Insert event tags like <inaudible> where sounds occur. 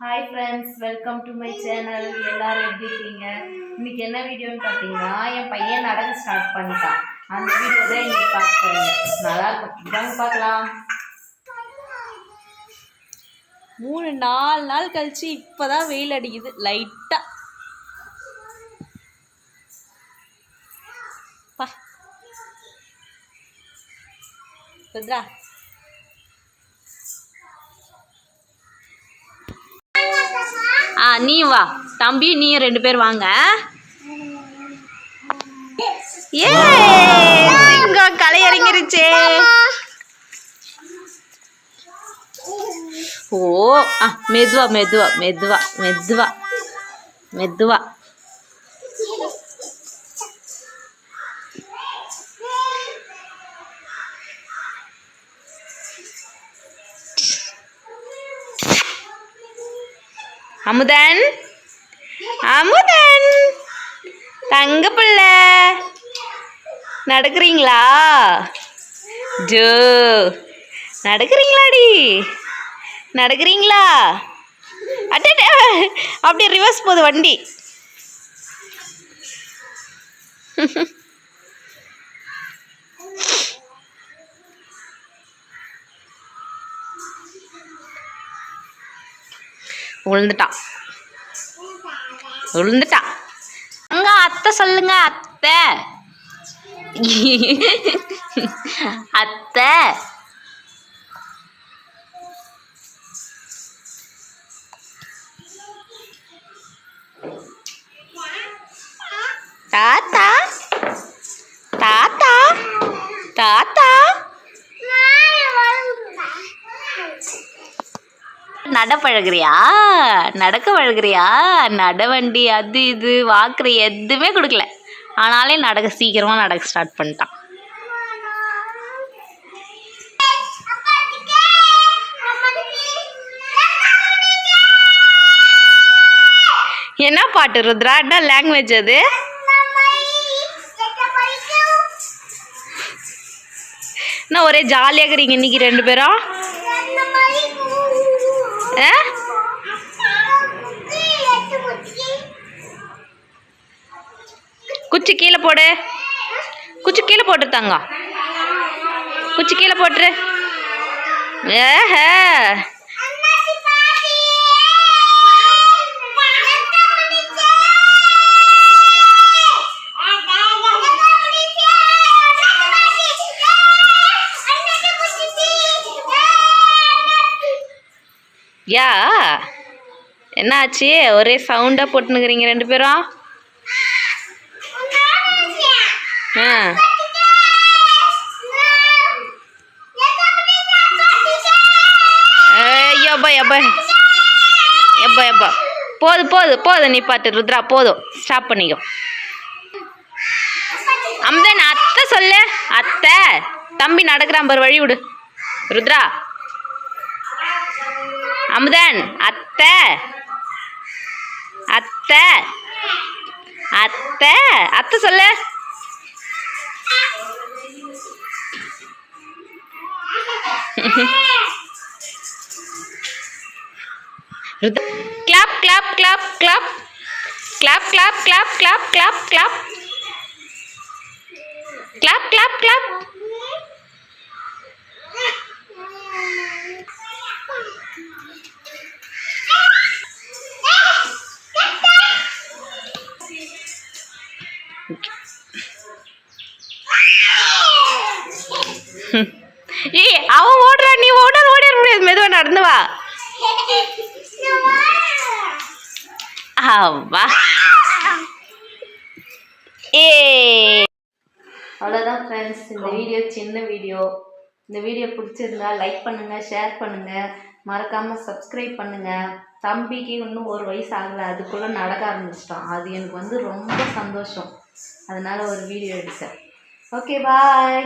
Hi friends welcome to my channel எல்லாரும் எப்படி இருக்கீங்க? இன்னைக்கு என்ன வீடியோன்னு பார்த்தீங்கன்னா என் பையன் நடக்க ஸ்டார்ட் பண்ணிட்டான். அந்த வீடியோ தான் இன்னைக்கு பார்க்க போறீங்க நல்லா இருக்கும். வாங்க பார்க்கலாம். மூணு நாலு நாள் கழிச்சு இப்போதான் வெயில் அடிக்குது. லைட்டா பா. ஆ நீ வா. தம்பி நீயும் ரெண்டு பேர் வாங்க. ஏ சிங்கம் களை இறங்கிருச்சே ஓ ஆ மெதுவா மெதுவா மெதுவா மெதுவா மெதுவா. அமுதன். அமுதன். தங்க பிள்ள. நடக்கிறீங்களா? ஜோ நடக்கிறீங்களாடி? நடக்கிறீங்களா? அட்ட. அப்படியே ரிவர்ஸ் போகுது வண்டி. விழுந்துட்டான் விழுந்துட்டான் அங்க அத்தை சொல்லுங்க அத்தை. அத்தை. நடப்பழகிறியா பழகுறியா? நடக்க பழகிறியா? நட வண்டி அது இது வாக்குற எதுவுமே கொடுக்கல. ஆனாலே நடக்க சீக்கிரமாக நடக்க ஸ்டார்ட் பண்ணிட்டான். என்ன பாட்டு ருத்ரா? என்ன லாங்குவேஜ் அது? என்ன ஒரே ஜாலியாக இருக்கிறீங்க இன்னைக்கு ரெண்டு பேரும்? போடு. குச்சி கீழே போட்டு தாங்க. குச்சி கீழே போட்டுரு. ஏஹே. யா. என்னாச்சு? ஒரே சவுண்டாக போட்டுனுக்குறீங்க ரெண்டு பேரும். ஆ. ஐயோ எப்பா எப்பா எப்பா போது போது போதும் நீ பாட்டு ருத்ரா போதும் ஸ்டாப் பண்ணிக்கோ. அம்தன் அத்தை சொல்லு. அத்தை தம்பி நடக்கிறான் பாரு வழி விடு. ருத்ரா. அமுதன் அத்தை. அத்தை. அத்தை அத்தை சொல்லு. clap clap clap clap clap clap clap clap clap clap clap clap clap Okay. <laughs> ஏய் அவன் ஓடுறா நீ ஓட ஓடிட முடியாது. மெதுவாக நடந்து வா. அவ்வா. ஏ அவ்வளோதான் ஃப்ரெண்ட்ஸ் இந்த வீடியோ சின்ன வீடியோ. இந்த வீடியோ பிடிச்சிருந்தா லைக் பண்ணுங்கள் ஷேர் பண்ணுங்கள் மறக்காமல் சப்ஸ்கிரைப் பண்ணுங்கள் தம்பிக்கு இன்னும் ஒரு வயசு ஆகலை. அதுக்குள்ளே நடக்க ஆரம்பிச்சிட்டான். அது எனக்கு வந்து ரொம்ப சந்தோஷம். அதனால் ஒரு வீடியோ எடுத்தேன். Okay bye